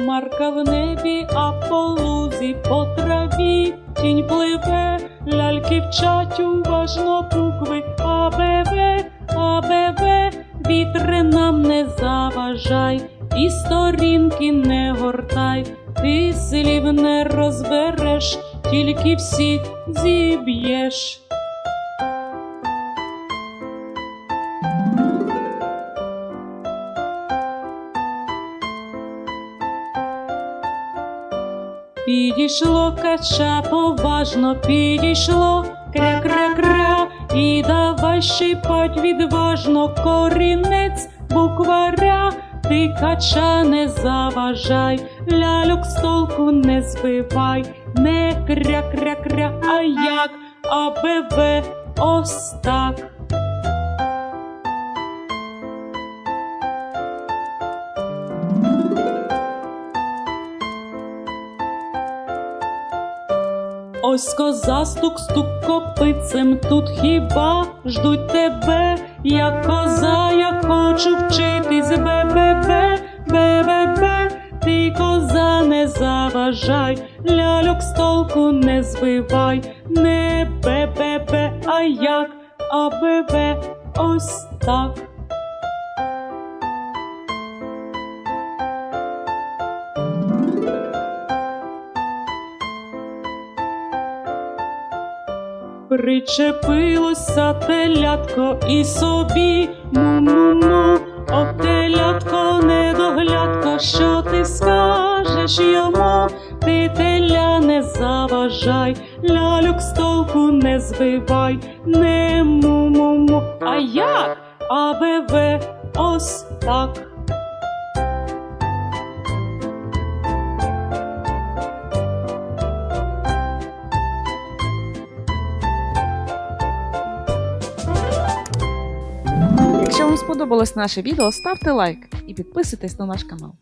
хмарка в небі, а по лузі, по траві. Тінь пливе, ляльки вчать уважно букви. АБВ, АБВ, вітре нам не заважай, і сторінки не гортай, ти слів не розбереш, тільки всі зіб'єш. Підійшло кача поважно, підійшло. Кря-кря-кря, і давай щипать відважно. Корінець букваря. Ти кача не заважай, ляльок з толку не збивай, не кря-кря-кря, а як, а бебе ось так. Ось коза стук-стук копицем, тут хіба? Ждуть тебе, я коза, я хочу вчитись, бе-бе-бе, бе-бе-бе, ти коза не заважай, ляльок з толку не збивай, не бе-бе-бе, а як, а бе-бе, ось так. Причепилося телятко і собі му-му-му, О, телятко недоглядко, що ти скажеш йому? Ти теля не заважай, ляльок з толку не збивай, не му-му-му, а як? А бебе ось так. Сподобалось наше відео, ставте лайк і підписуйтесь на наш канал.